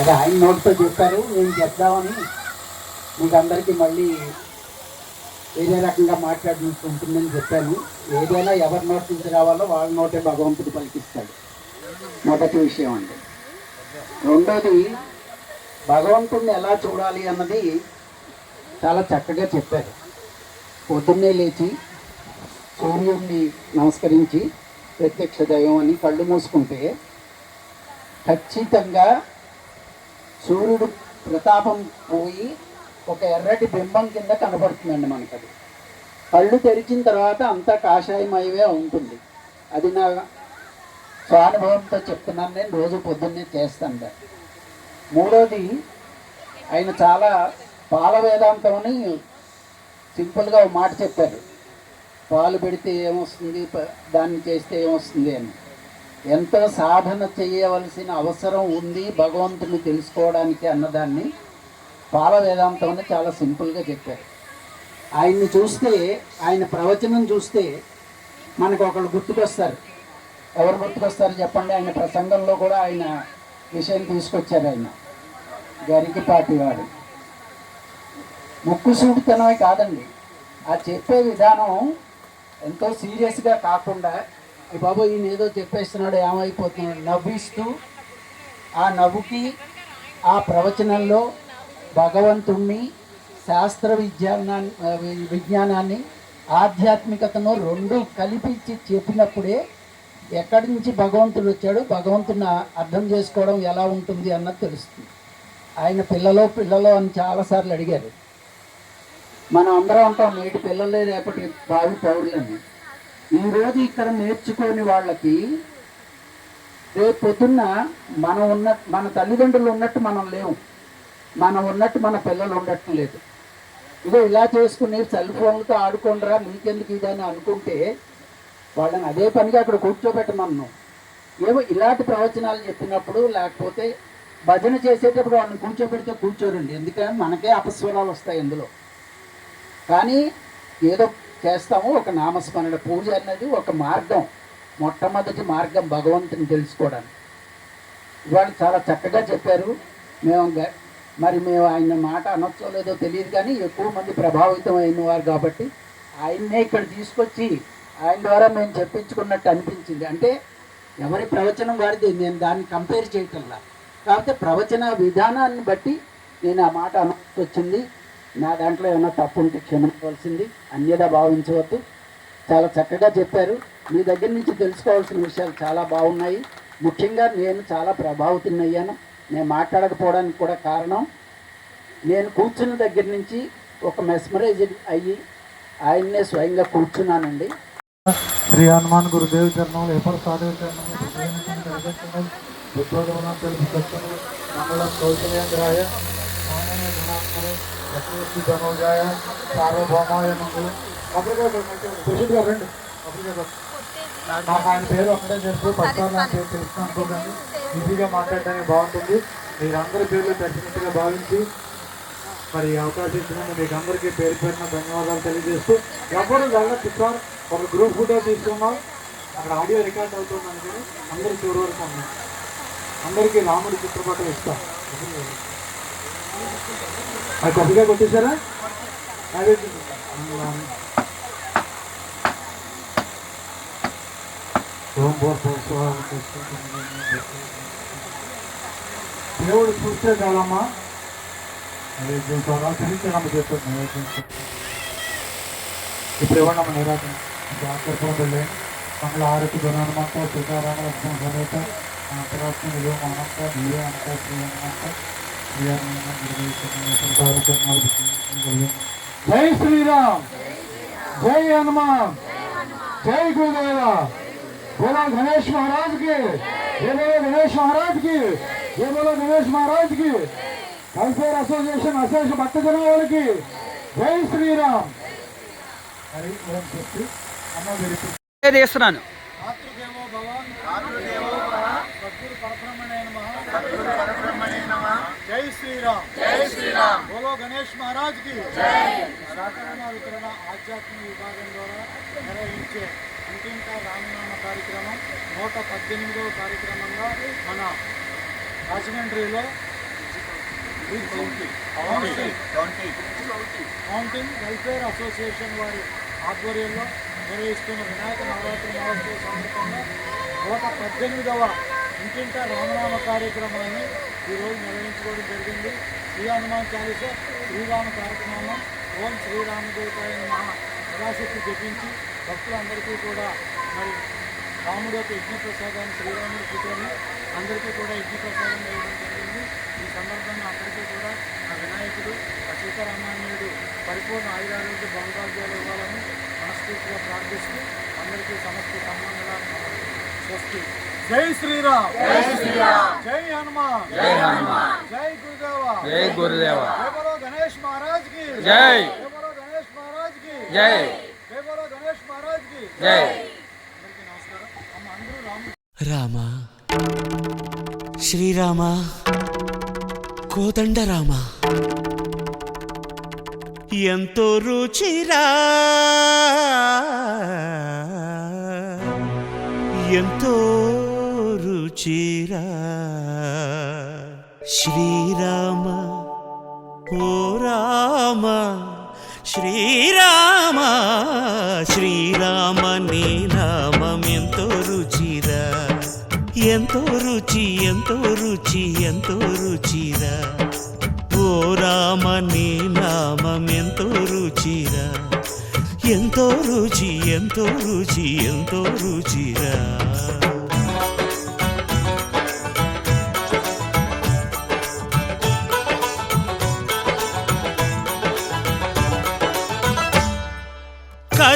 అది ఆయన నోటితో చెప్పారు నేను చెప్దామని మీకు అందరికీ మళ్ళీ వేరే రకంగా మాట్లాడాల్సి ఉంటుందని చెప్పాను. ఏదైనా ఎవరి నోటి నుంచి రావాలో వాళ్ళ నోటే భగవంతుడు పలికిస్తాడు. మొదటి విషయం అండి. రెండోది భగవంతుడిని ఎలా చూడాలి అన్నది చాలా చక్కగా చెప్పారు. పొద్దున్నే లేచి సూర్యుడిని నమస్కరించి ప్రత్యక్ష దైవం అని కళ్ళు మూసుకుంటే ఖచ్చితంగా సూర్యుడు ప్రతాపం పోయి ఒక ఎర్రటి బింబం కింద కనబడుతుందండి మనకు అది కళ్ళు తెరిచిన తర్వాత అంతా కాషాయమయమే ఉంటుంది. అది నా స్వానుభవంతో చెప్తున్నాను నేను రోజు పొద్దున్నే చేస్తాను దాన్ని. మూడోది ఆయన చాలా పాల వేదాంతం అని సింపుల్గా ఒక మాట చెప్పారు. పాలు పెడితే ఏమొస్తుంది? ప- దాన్ని చేస్తే ఏమొస్తుంది అని. ఎంతో సాధన చేయవలసిన అవసరం ఉంది భగవంతుని తెలుసుకోవడానికి అన్నదాన్ని పాల చాలా సింపుల్గా చెప్పారు. ఆయన్ని చూస్తే ఆయన ప్రవచనం చూస్తే మనకు ఒకళ్ళు గుర్తుకొస్తారు. ఎవరు గుర్తుకొస్తారు చెప్పండి? ఆయన ప్రసంగంలో కూడా ఆయన విషయం తీసుకొచ్చారు ఆయన. గరికిపాటి వాడు ముక్కు సూటితనమే కాదండి. ఆ చెప్పే విధానం ఎంతో సీరియస్గా కాకుండా బాబు ఈయన ఏదో చెప్పేస్తున్నాడు ఏమైపోతున్నాడు నవ్విస్తూ ఆ నవ్వుకి ఆ ప్రవచనంలో భగవంతుణ్ణి శాస్త్ర విజ్ఞానాన్ని విజ్ఞానాన్ని ఆధ్యాత్మికతను రెండు కలిపించి చెప్పినప్పుడే ఎక్కడి నుంచి భగవంతుడు వచ్చాడు భగవంతుని అర్థం చేసుకోవడం ఎలా ఉంటుంది అన్నది తెలుస్తుంది. ఆయన పిల్లలో పిల్లలో అని చాలాసార్లు అడిగారు. మనం అందరం అంటాం నేటి పిల్లలే రేపటి బావి పౌరులని. ఈరోజు ఇక్కడ నేర్చుకోని వాళ్ళకి రేపు పొద్దున్న మనం ఉన్న మన తల్లిదండ్రులు ఉన్నట్టు మనం లేవు మనం ఉన్నట్టు మన పిల్లలు ఉండటం లేదు. ఇదో ఇలా చేసుకుని సెల్ ఫోన్లతో ఆడుకోండిరా మీకెందుకు ఇదని అనుకుంటే వాళ్ళని అదే పనిగా అక్కడ కూర్చోబెట్టమన్నాం ఏమో ఇలాంటి ప్రవచనాలు చెప్పినప్పుడు లేకపోతే భజన చేసేటప్పుడు వాళ్ళని కూర్చోబెడితే కూర్చోరండి. ఎందుకంటే మనకే అపస్వరాలు వస్తాయి ఇందులో. కానీ ఏదో చేస్తాము. ఒక నామస్మరణ పూజ అన్నది ఒక మార్గం. మొట్టమొదటి మార్గం భగవంతుని తెలుసుకోవడానికి. ఇవాళ చాలా చక్కగా చెప్పారు. మేము గ- మరి మేము ఆయన మాట అనొచ్చో లేదో తెలియదు కానీ ఎక్కువ మంది ప్రభావితం అయిన వారు కాబట్టి ఆయన్నే ఇక్కడ తీసుకొచ్చి ఆయన ద్వారా మేము చెప్పించుకున్నట్టు అనిపించింది. అంటే ఎవరి ప్రవచనం వారిది? నేను దాన్ని కంపేర్ చేయటంలా. కాకపోతే ప్రవచన విధానాన్ని బట్టి నేను ఆ మాట అనొచ్చింది నా దాంట్లో ఏమైనా తప్పు ఉంటే క్షమించవలసింది అన్యదా భావించవద్దు. చాలా చక్కగా చెప్పారు. మీ దగ్గర నుంచి తెలుసుకోవాల్సిన విషయాలు చాలా బాగున్నాయి. ముఖ్యంగా నేను చాలా ప్రభావితం అయ్యాను నేను మాట్లాడకపోవడానికి కూడా కారణం నేను కూర్చున్న దగ్గర నుంచి ఒక మెస్మరైజ్ అయ్యి ఆయన్నే స్వయంగా కూర్చున్నానండి. శ్రీ హనుమాన్ గురుదేవ్ చరణం ఎప్పుడు సాధువు చరణం విప్లవం తెలుపు మంగళం కౌశలేంద్రాయ రాయ లక్ష్మీ ధనోజాయ సార్వభౌమాయ మంగళం కృషిగా గారు రండి. నాకు ఆయన పేరు ఒకటే చెప్పు పర్సనల్ నా పేరు తెలుసుకుని అనుకోకండి. ఈజీగా మాట్లాడడానికి బాగుంటుంది. మీరందరి పేర్లు తెలిసినట్టుగా భావించి మరి అవకాశం ఇచ్చినందుకు మీకు అందరికీ పేరు పేరున ధన్యవాదాలు తెలియజేస్తూ ఎవరు వెళ్ళచ్చు సార్. ఒక గ్రూప్ ఫోటో తీసుకున్నాం అక్కడ ఆడియో రికార్డ్ అవుతుందని అందరికీ అందరూ చివరి అందరికీ రాముడి చిత్రపటం ఇస్తాం. అది కొద్దిగా కొట్టేశారా అదే ఓం భూర్ భూర్ స్వాహ దేవుడు చూస్తే చాలమ్మా అది దీంతో ఆచరించడం చెప్తుంది ఇప్పుడు ఇవ్వండి నిరాజన జాగ్రత్తలే మంగళ ఆరతి గుణానమంత సీతారామ లక్ష్మణ సమేత అంతరాత్మ విలువ మనంత దివ్య అంత శ్రీ హనుమంత శ్రీ హనుమంత జై శ్రీరామ్ జై హనుమాన్ जय गुरुदेवा बोलो गणेश महाराज की जय बोलो गणेश महाराज की जय बोलो गणेश महाराज की వెల్ఫేర్ అసోసియేషన్ అసోసియేషన్ భక్త జనాలకి జై శ్రీరామ్ అని ఓం చెప్పి అమ్మ విడిపి చేస్తున్నాను శ్రీరామ్. జై శ్రీరామ్. బోలో గణేష్ మహారాజ్కి జై. సాధారణ వితరణ ఆధ్యాత్మిక విభాగం ద్వారా నిర్వహించే అంతింక రామనామ కార్యక్రమం నూట పద్దెనిమిదవ కార్యక్రమంగా మన రాజమండ్రిలో కౌంటింగ్ వెల్ఫేర్ అసోసియేషన్ వారి ఆధ్వర్యంలో నిర్వహిస్తున్న వినాయక నవరాత్రి మహోత్సవ సందర్భంగా నూట పద్దెనిమిదవ ఇంటింట రామనామ కార్యక్రమాన్ని ఈరోజు నిర్వహించుకోవడం జరిగింది. శ్రీ హనుమాన్ చాలీస శ్రీరామ కార్యక్రమం ఓం శ్రీరామదేవతాయ మహా పరాశక్తి జపించి భక్తులందరికీ కూడా మరి రాముడు యొక్క యజ్ఞ ప్రసాదాన్ని కూర్చొని అందరికీ కూడా యజ్ఞ ప్రసాదం వేయడం జరిగింది. ఈ సందర్భంగా అందరికీ కూడా ఆ వినాయకుడు ఆ సీతారామాన్యుడు పరిపూర్ణ ఆయురారోగ్య బంగాళాలు ఇవ్వాలని మనస్ఫూర్తిగా ప్రార్థిస్తూ అందరికీ సమస్త సన్మానాలు స్వస్తి. జై శ్రీరామ్. జై శ్రీరామ్. జై హనుమాన్. జై హనుమాన్. జై గురుదేవ. జై గురుదేవ. జై. బలో గణేష్ మహారాజ్కి జై. జై బలో గణేష్ మహారాజ్కి జై. జై బలో గణేష్ మహారాజ్కి జై రాము. రామ. శ్రీరామ. కోదండ రామ. ఎంతో రుచిరా. ఎంతో రుచిరా శ్రీరామ ఓ రామ శ్రీరామ శ్రీరామ నీ నామం ఎంతో రుచిరా ఎంతో రుచి ఎంతో రుచి ఎంతో రుచిరా ఓ రామ నీ నామం ఎంతో రుచిరా ఎంతో రుచి ఎంతో రుచి ఎంతో రుచిరా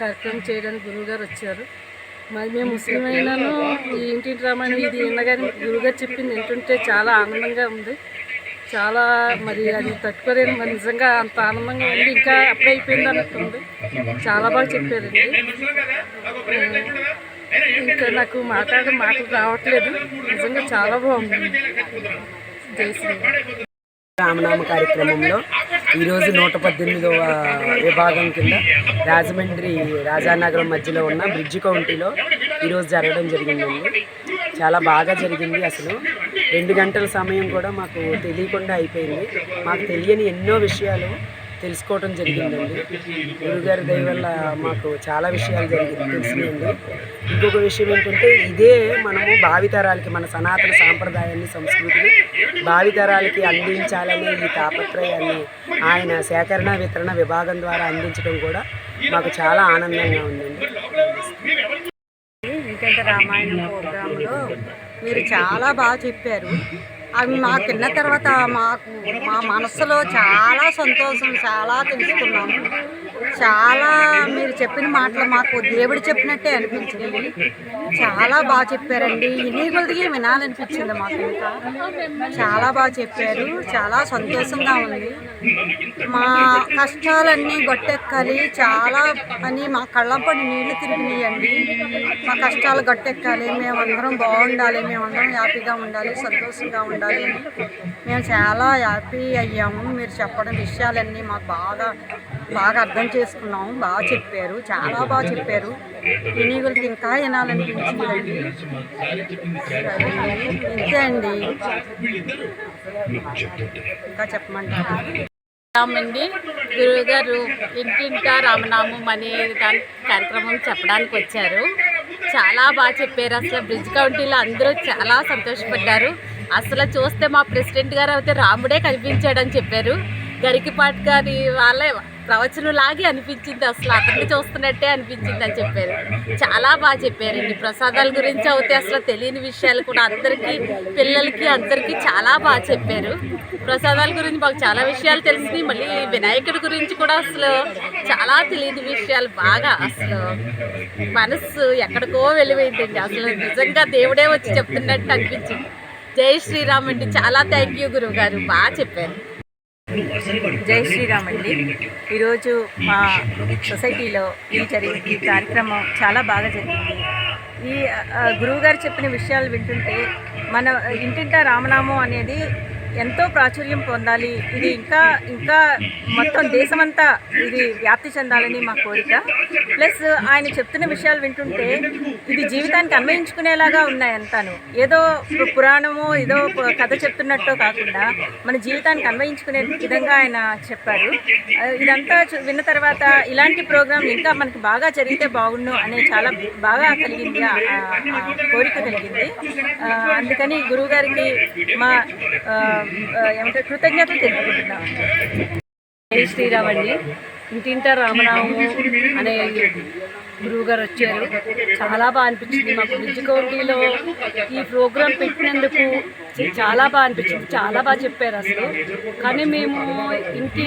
కార్యక్రమం చేయడానికి గురువు గారు వచ్చారు. మరి మేము ముస్లిం అయినాను ఈ ఇంటింటి రామాయణం ఇది విన్నగాని గురువుగారు చెప్పింది వింటుంటే చాలా ఆనందంగా ఉంది. చాలా మరి అది తట్టుకోలేను మరి నిజంగా అంత ఆనందంగా ఉంది. ఇంకా అప్పుడే అయిపోయింది అన్నట్టుంది చాలా బాగా చెప్పారండి. ఇంకా నాకు మాట్లాడే మాటలు రావట్లేదు. నిజంగా చాలా బాగుంది. జై శ్రీ రామనామ కార్యక్రమంలో ఈరోజు నూట పద్దెనిమిదవ విభాగం కింద రాజమండ్రి రాజానగరం మధ్యలో ఉన్న బ్రిడ్జ్ కౌంటీలో ఈరోజు జరగడం జరిగిందండి. చాలా బాగా జరిగింది అసలు. రెండు గంటల సమయం కూడా మాకు తెలియకుండా అయిపోయింది. మాకు తెలియని ఎన్నో విషయాలు తెలుసుకోవడం జరిగిందండి. గురుగారి దయ వల్ల మాకు చాలా విషయాలు జరిగింది తెలిసినాయండి ఇంకొక విషయం ఏంటంటే ఇదే మనము భావితరాలకి మన సనాతన సాంప్రదాయాన్ని సంస్కృతిని భావితరాలకి అందించాలనే ఈ తాపత్రయాన్ని ఆయన సేకరణ వితరణ విభాగం ద్వారా అందించడం కూడా మాకు చాలా ఆనందంగా ఉందండి. ఇంకంటే రామాయణం ప్రోగ్రాంలో మీరు చాలా బాగా చెప్పారు. అవి మాకు తిన్న తర్వాత మాకు మా మనసులో చాలా సంతోషం చాలా తెలుసుకున్నాము. చాలా మీరు చెప్పిన మాటలు మాకు దేవుడు చెప్పినట్టే అనిపించింది. చాలా బాగా చెప్పారండి. ఇన్ని వినాలనిపించింది మాకు ఇంకా. చాలా బాగా చెప్పారు. చాలా సంతోషంగా ఉంది. మా కష్టాలన్నీ గొట్టెక్కాలి. చాలా అని మా కళ్ళంపడి నీళ్ళు తిరిగినాయండి. మా కష్టాలు గట్టెక్కాలి. మేమందరం బాగుండాలి. మేమందరం హ్యాపీగా ఉండాలి. సంతోషంగా ఉండాలి. మేము చాలా హ్యాపీ అయ్యాము. మీరు చెప్పడం విషయాలన్నీ మాకు బాగా బాగా అర్థం చేసుకున్నాము బాగా చెప్పారు చాలా బాగా చెప్పారు. వినియోగులకి ఇంకా వినాలనిపించిందండి. ఇంతే అండి. ఇంకా చెప్పమంటారా? రామండి. గురువు గారు ఇంటింటా రామనామం అనే దాని కార్యక్రమం చెప్పడానికి వచ్చారు. చాలా బాగా చెప్పారు. అసలు బ్రిడ్జ్ కౌంటీలో అందరూ చాలా సంతోషపడ్డారు. అసలు చూస్తే మా ప్రెసిడెంట్ గారు అయితే రాముడే కనిపించాడని చెప్పారు. గరికిపాటి గారి వాళ్ళే ప్రవచనం లాగే అనిపించింది అసలు. అతన్ని చూస్తున్నట్టే అనిపించింది అని చెప్పారు. చాలా బాగా చెప్పారండి ప్రసాదాల గురించి అయితే అసలు తెలియని విషయాలు కూడా అందరికీ పిల్లలకి అందరికీ చాలా బాగా చెప్పారు. ప్రసాదాల గురించి మాకు చాలా విషయాలు తెలిసినాయి. మళ్ళీ వినాయకుడి గురించి కూడా అసలు చాలా తెలియని విషయాలు బాగా అసలు మనస్సు ఎక్కడికో వెళ్ళిపోయిందండి. అసలు నిజంగా దేవుడే వచ్చి చెప్తున్నట్టు అనిపించింది. జై శ్రీరామ్ అండి. చాలా థ్యాంక్ యూ గురువు గారు. బాగా చెప్పారు. జై శ్రీరామ్ అండి. ఈరోజు మా సొసైటీలో ఈ జరిగిన ఈ కార్యక్రమం చాలా బాగా జరిగింది. ఈ గురువుగారు చెప్పిన విషయాలు వింటుంటే మన ఇంటింటా రామనామం అనేది ఎంతో ప్రాచుర్యం పొందాలి. ఇది ఇంకా ఇంకా మొత్తం దేశమంతా ఇది వ్యాప్తి చెందాలని మా కోరిక. ప్లస్ ఆయన చెప్తున్న విషయాలు వింటుంటే ఇది జీవితానికి అన్వయించుకునేలాగా ఉన్నాయి అంతాను. ఏదో పురాణమో ఏదో కథ చెప్తున్నట్టో కాకుండా మన జీవితానికి అన్వయించుకునే విధంగా ఆయన చెప్పారు. ఇదంతా విన్న తర్వాత ఇలాంటి ప్రోగ్రాం ఇంకా మనకి బాగా జరిగితే బాగుండు అనే చాలా బాగా కలిగింది కోరిక కలిగింది. అందుకని గురువుగారికి మా ఏమంటే కృతజ్ఞతలు తెలుపుకుంటున్నాం. జై శ్రీరామ్ అండి. ఇంటింట రామనామము అనే గురువు గారు వచ్చారు. చాలా బాగా అనిపించింది మాకు. బ్రిడ్జ్ కౌంటీలో ఈ ప్రోగ్రాం పెట్టినందుకు చాలా బాగా అనిపించింది. చాలా బాగా చెప్పారు అసలు. కానీ మేము ఇంటి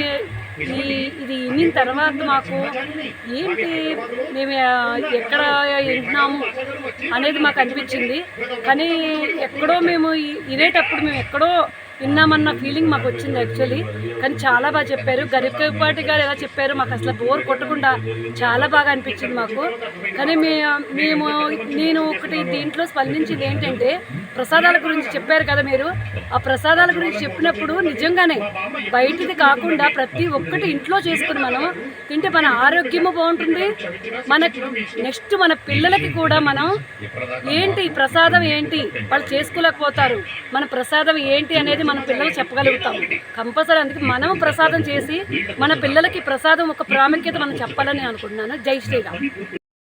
ఈ ఇది విన్న తర్వాత మాకు ఏంటి మేము ఎక్కడ వింటున్నాము అనేది మాకు అనిపించింది. కానీ ఎక్కడో మేము వినేటప్పుడు మేము ఎక్కడో విన్నామన్న ఫీలింగ్ మాకు వచ్చింది యాక్చువల్లీ కానీ చాలా బాగా చెప్పారు. గరికపాటి గారు ఎలా చెప్పారు మాకు అసలు బోర్ కొట్టకుండా చాలా బాగా అనిపించింది మాకు. కానీ మే మేము నేను ఒకటి దీంట్లో స్పందించింది ఏంటంటే ప్రసాదాల గురించి చెప్పారు కదా మీరు. ఆ ప్రసాదాల గురించి చెప్పినప్పుడు నిజంగానే బయటిది కాకుండా ప్రతి ఒక్కటి ఇంట్లో చేసుకుని మనం తింటే మన ఆరోగ్యము బాగుంటుంది. మన నెక్స్ట్ మన పిల్లలకి కూడా మనం ఏంటి ప్రసాదం ఏంటి? వాళ్ళు చేసుకోలేకపోతారు. మన ప్రసాదం ఏంటి అనేది మన పిల్లలు చెప్పగలుగుతాం. కంపల్సరీ అందుకే మనం ప్రసాదం చేసి మన పిల్లలకి ప్రసాదం ఒక ప్రాముఖ్యత మనం చెప్పాలని అనుకుంటున్నాను. జై శ్రీరామ్.